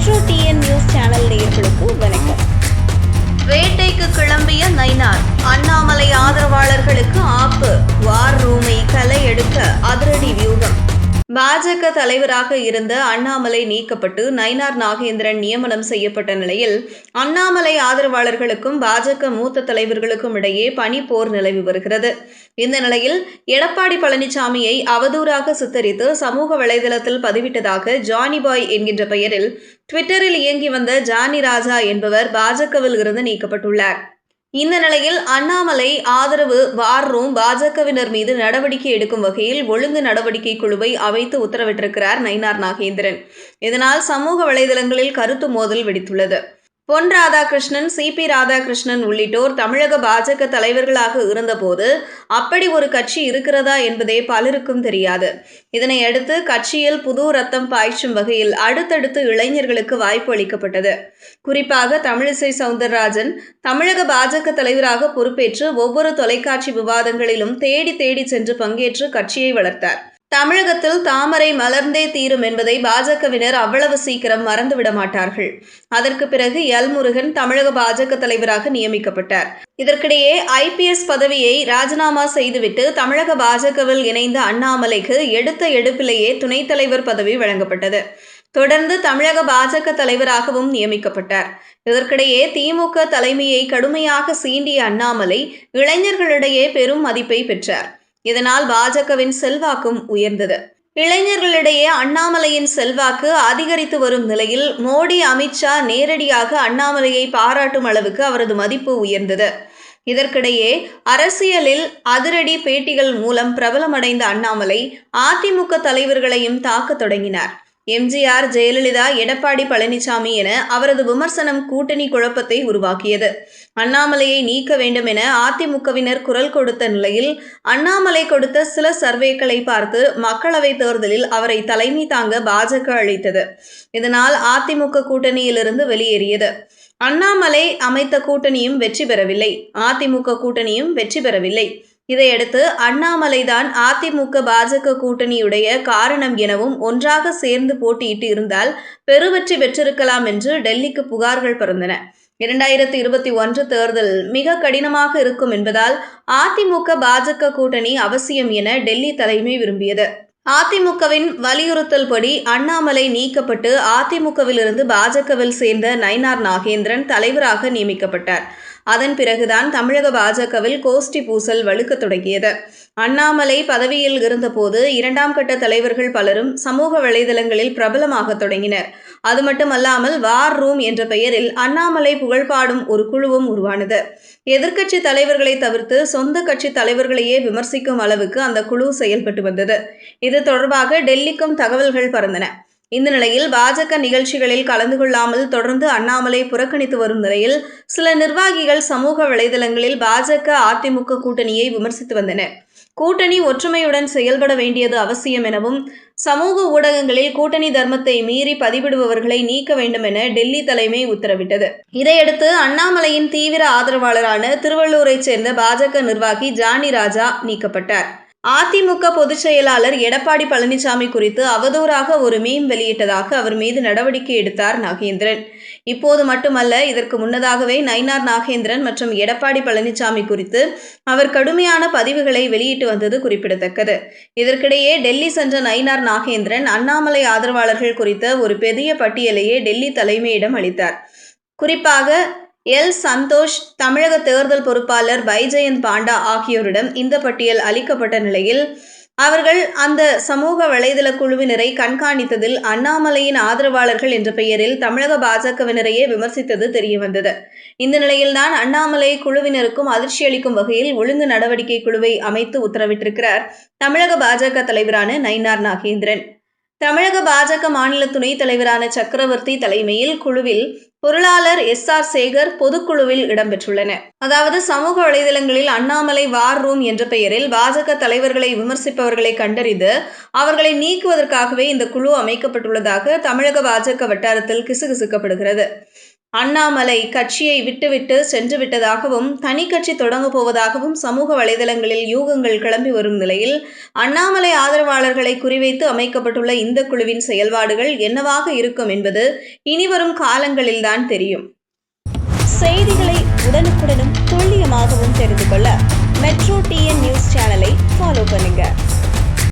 Metro TN news channel நேயர்களுக்கு வணக்கம். வேட்டைக்கு கிளம்பிய நைனார் அண்ணாமலை ஆதரவாளர்களுக்கு பாஜக தலைவராக இருந்த அண்ணாமலை நீக்கப்பட்டு நயினார் நாகேந்திரன் நியமனம் செய்யப்பட்ட நிலையில் அண்ணாமலை ஆதரவாளர்களுக்கும் பாஜக மூத்த தலைவர்களுக்கும் இடையே பனிப்போர் நிலவி வருகிறது. இந்த நிலையில் எடப்பாடி பழனிசாமியை அவதூறாக சித்தரித்து சமூக வலைதளத்தில் பதிவிட்டதாக ஜானி பாய் என்கின்ற பெயரில் ட்விட்டரில் இயங்கி வந்த ஜானி ராஜா என்பவர் பாஜகவில் இருந்து நீக்கப்பட்டுள்ளார். இந்த நிலையில் அண்ணாமலை ஆதரவு வார் பாஜகவினர் மீது நடவடிக்கை எடுக்கும் வகையில் ஒழுங்கு நடவடிக்கை குழுவை அமைத்து உத்தரவிட்டிருக்கிறார் நயினார் நாகேந்திரன். இதனால் சமூக வலைதளங்களில் கருத்து மோதல் வெடித்துள்ளது. பொன் ராதாகிருஷ்ணன் சி. பி. ராதாகிருஷ்ணன் உள்ளிட்டோர் தமிழக பாஜக தலைவர்களாக இருந்தபோது அப்படி ஒரு கட்சி இருக்கிறதா என்பதே பலருக்கும் தெரியாது. இதனை அடுத்து கட்சியில் புது ரத்தம் பாய்ச்சும் வகையில் அடுத்தடுத்து இளைஞர்களுக்கு வாய்ப்பு அளிக்கப்பட்டது. குறிப்பாக தமிழிசை சவுந்தரராஜன் தமிழக பாஜக தலைவராக பொறுப்பேற்று ஒவ்வொரு தொலைக்காட்சி விவாதங்களிலும் தேடி தேடி சென்று பங்கேற்று கட்சியை வளர்த்தார். தமிழகத்தில் தாமரை மலர்ந்தே தீரும் என்பதை பாஜகவினர் அவ்வளவு சீக்கிரம் மறந்துவிட மாட்டார்கள் அதற்கு பிறகு எல் முருகன் தமிழக பாஜக தலைவராக நியமிக்கப்பட்டார். இதற்கிடையே ஐபிஎஸ் பதவியை ராஜினாமா செய்துவிட்டு தமிழக பாஜகவில் இணைந்த அண்ணாமலைக்கு எடுத்த எடுப்பிலேயே துணைத் தலைவர் பதவி வழங்கப்பட்டது. தொடர்ந்து தமிழக பாஜக தலைவராகவும் நியமிக்கப்பட்டார். இதற்கிடையே திமுக தலைமையை கடுமையாக சீண்டிய அண்ணாமலை இளைஞர்களிடையே பெரும் மதிப்பை பெற்றார். இதனால் பாஜகவின் செல்வாக்கும் உயர்ந்தது. இளைஞர்களிடையே அண்ணாமலையின் செல்வாக்கு அதிகரித்து வரும் நிலையில் மோடி அமித்ஷா நேரடியாக அண்ணாமலையை பாராட்டும் அளவுக்கு அவரது மதிப்பு உயர்ந்தது. இதற்கிடையே அரசியலில் அதிரடி பேட்டிகள் மூலம் பிரபலமடைந்த அண்ணாமலை அதிமுக தலைவர்களையும் தாக்க தொடங்கினார். எம்ஜிஆர் ஜெயலலிதா எடப்பாடி பழனிசாமி என அவரது விமர்சனம் கூட்டணி குழப்பத்தை உருவாக்கியது. அண்ணாமலையை நீக்க வேண்டும் என அதிமுகவினர் குரல் கொடுத்த நிலையில் அண்ணாமலை கொடுத்த சில சர்வேக்களை பார்த்து மக்களவைத் தேர்தலில் அவரை தலைமை தாங்க பாஜக அளித்தது இதனால் அதிமுக கூட்டணியிலிருந்து வெளியேறியது. அண்ணாமலை அமைத்த கூட்டணியும் வெற்றி பெறவில்லை. அதிமுக கூட்டணியும் வெற்றி பெறவில்லை. இதையடுத்து அண்ணாமலைதான் அதிமுக பாஜக கூட்டணியுடைய காரணம் எனவும் ஒன்றாக சேர்ந்து போட்டியிட்டு இருந்தால் பெருவெற்றி பெற்றிருக்கலாம் என்று டெல்லிக்கு புகார்கள் பிறந்தன. இரண்டாயிரத்தி இருபத்தி ஒன்று தேர்தல் மிக கடினமாக இருக்கும் என்பதால் அதிமுக பாஜக கூட்டணி அவசியம் என டெல்லி தலைமை விரும்பியது. அதிமுகவின் வலியுறுத்தல்படி அண்ணாமலை நீக்கப்பட்டு அதிமுகவிலிருந்து பாஜகவில் சேர்ந்த நயினார் நாகேந்திரன் தலைவராக நியமிக்கப்பட்டார். அதன் பிறகுதான் தமிழக பாஜகவில் கோஷ்டி பூசல் வலுக்கத் தொடங்கியது. அண்ணாமலை பதவியில் இருந்தபோது இரண்டாம் கட்ட தலைவர்கள் பலரும் சமூக வலைதளங்களில் பிரபலமாக தொடங்கினர். அது மட்டுமல்லாமல் வார் ரூம் என்ற பெயரில் அண்ணாமலை புகழ்பாடும் ஒரு குழுவும் உருவானது. எதிர்க்கட்சி தலைவர்களை தவிர்த்து சொந்த கட்சி தலைவர்களையே விமர்சிக்கும் அளவுக்கு அந்த குழு செயல்பட்டு வந்தது. இது தொடர்பாக டெல்லிக்கும் தகவல்கள் பறந்தன. இந்த நிலையில் பாஜக நிகழ்ச்சிகளில் கலந்து கொள்ளாமல் தொடர்ந்து அண்ணாமலை புறக்கணித்து வரும் நிலையில் சில நிர்வாகிகள் சமூக வலைதளங்களில் பாஜக அதிமுக கூட்டணியை விமர்சித்து வந்தனர் கூட்டணி ஒற்றுமையுடன் செயல்பட வேண்டியது அவசியம் எனவும் சமூக ஊடகங்களில் கூட்டணி தர்மத்தை மீறி பதிவிடுபவர்களை நீக்க வேண்டும் என டெல்லி தலைமை உத்தரவிட்டது. இதையடுத்து அண்ணாமலையின் தீவிர ஆதரவாளரான திருவள்ளூரைச் சேர்ந்த பாஜக நிர்வாகி ஜானி ராஜா நீக்கப்பட்டார். அதிமுக பொதுச் செயலாளர் எடப்பாடி பழனிசாமி குறித்து அவதூறாக ஒரு மீம் வெளியிட்டதாக அவர் மீது நடவடிக்கை எடுத்தார் நாகேந்திரன். இப்போது மட்டுமல்ல இதற்கு முன்னதாகவே நயினார் நாகேந்திரன் மற்றும் எடப்பாடி பழனிசாமி குறித்து அவர் கடுமையான பதிவுகளை வெளியிட்டு வந்தது குறிப்பிடத்தக்கது. இதற்கிடையே டெல்லி சென்ற நயினார் நாகேந்திரன் அண்ணாமலை ஆதரவாளர்கள் குறித்த ஒரு பெரிய பட்டியலையே டெல்லி தலைமையிடம் அளித்தார். குறிப்பாக எல். சந்தோஷ் தமிழக தேர்தல் பொறுப்பாளர் பைஜெயந்த் பாண்டா ஆகியோரிடம் இந்த பட்டியல் அளிக்கப்பட்ட நிலையில் அவர்கள் அந்த சமூக வலைதள குழுவினரை கண்காணித்ததில் அண்ணாமலையின் ஆதரவாளர்கள் என்ற பெயரில் தமிழக பாஜகவினரையே விமர்சித்தது தெரியவந்தது. இந்த நிலையில்தான் அண்ணாமலை குழுவினருக்கும் அதிர்ச்சி அளிக்கும் வகையில் ஒழுங்கு நடவடிக்கை குழுவை அமைத்து உத்தரவிட்டிருக்கிறார் தமிழக பாஜக தலைவரான நயினார் நாகேந்திரன். தமிழக பாஜக மாநில துணைத் தலைவரான சக்கரவர்த்தி தலைமையில் குழுவில் பொருளாளர் எஸ் ஆர் சேகர் பொதுக்குழுவில் இடம்பெற்றுள்ளன. அதாவது சமூக வலைதளங்களில் அண்ணாமலை வார் ரூம் என்ற பெயரில் பாஜக தலைவர்களை விமர்சிப்பவர்களை கண்டறிந்து அவர்களை நீக்குவதற்காகவே இந்த குழு அமைக்கப்பட்டுள்ளதாக தமிழக பாஜக வட்டாரத்தில் கிசுகிசுக்கப்படுகிறது. அண்ணாமலை கட்சியை விட்டுவிட்டு சென்று விட்டதாகவும் தனி கட்சி தொடங்கப் போவதாகவும் சமூக வலைதளங்களில் யூகங்கள் கிளம்பி வரும் நிலையில் அண்ணாமலை ஆதரவாளர்களை குறிவைத்து அமைக்கப்பட்டுள்ள இந்த குழுவின் செயல்பாடுகள் என்னவாக இருக்கும் என்பது இனிவரும் காலங்களில்தான் தெரியும். செய்திகளை உடனுக்குடனும் துல்லியமாகவும் தெரிந்து கொள்ள மெட்ரோ டிஎன் நியூஸ் சேனலை ஃபாலோ பண்ணுங்கள்